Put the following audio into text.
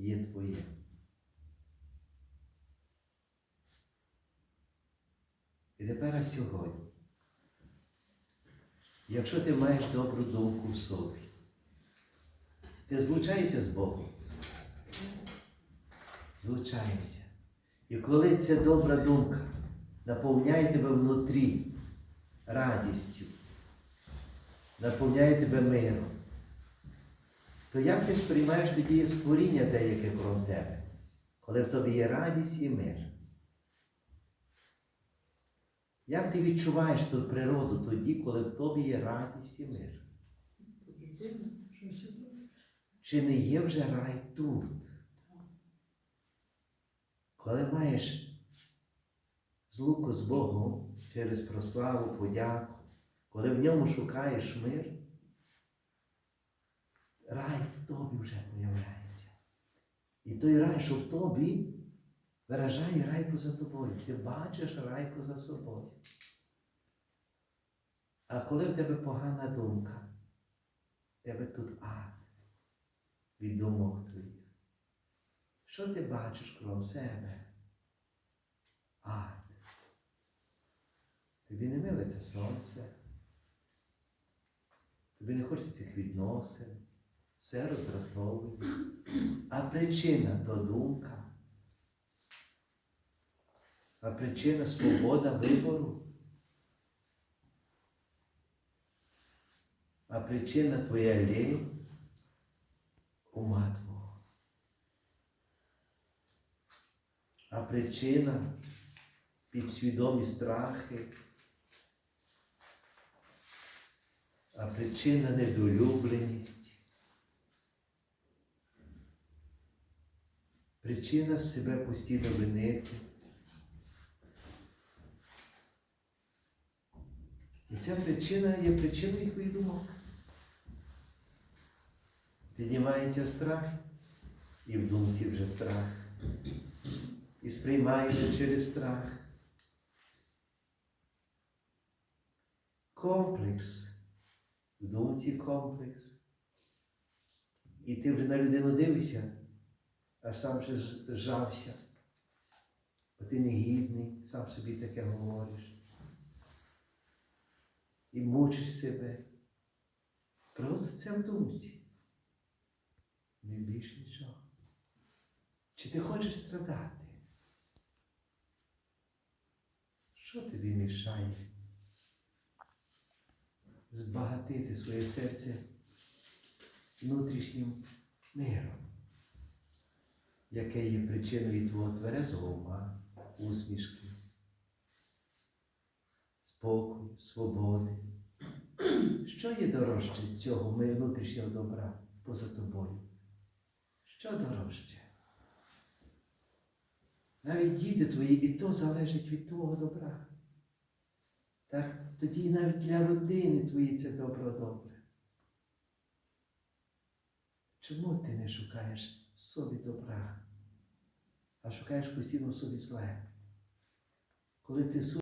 є твоє. І тепер а сьогодні, якщо ти маєш добру думку в собі, ти злучаєшся з Богом. Злучаєшся. І коли ця добра думка наповняє тебе внутрі радістю, наповняє тебе миром, то як ти сприймаєш тоді створіння деяке крім тебе, коли в тобі є радість і мир? Як ти відчуваєш ту природу тоді, коли в тобі є радість і мир? Чи не є вже рай тут? Коли маєш злуку з Богом через прославу, подяку, коли в ньому шукаєш мир, рай в тобі вже появляється. І той рай, що в тобі, виражає рай поза тобою. Ти бачиш рай поза собою. А коли в тебе погана думка, в тебе тут ад від думок твоїх. Що ти бачиш крім себе? Ад. Тобі не милиться сонце. Тобі не хочеться цих відносин. Все роздратовує. А причина то думка. А причина свобода вибору. А причина твоя лінь ума Твого. А причина підсвідомі страхи, а причина недолюбленість, причина себе постійно винити. І ця причина є причиною твоїх думок. Піднімається страх, і в думці вже страх. І сприймаємо через страх. Комплекс. В думці комплекс. І ти вже на людину дивишся, а сам вже з- зжався. Бо ти негідний, сам собі таке говориш. І мучиш себе. Просто це в думці. Не більш нічого. Чи ти хочеш страдати? Що тобі мішає збагатити своє серце внутрішнім миром, яке є причиною твого тверезого ума, усмішки, спокою, свободи? Що є дорожче цього ми- внутрішнього добра поза тобою? Що дорожче? Навіть діти твої і то залежить від твого добра. Так тоді навіть для родини твої це добро добре. Чому ти не шукаєш в собі добра, а шукаєш постійно в собі зле? Коли ти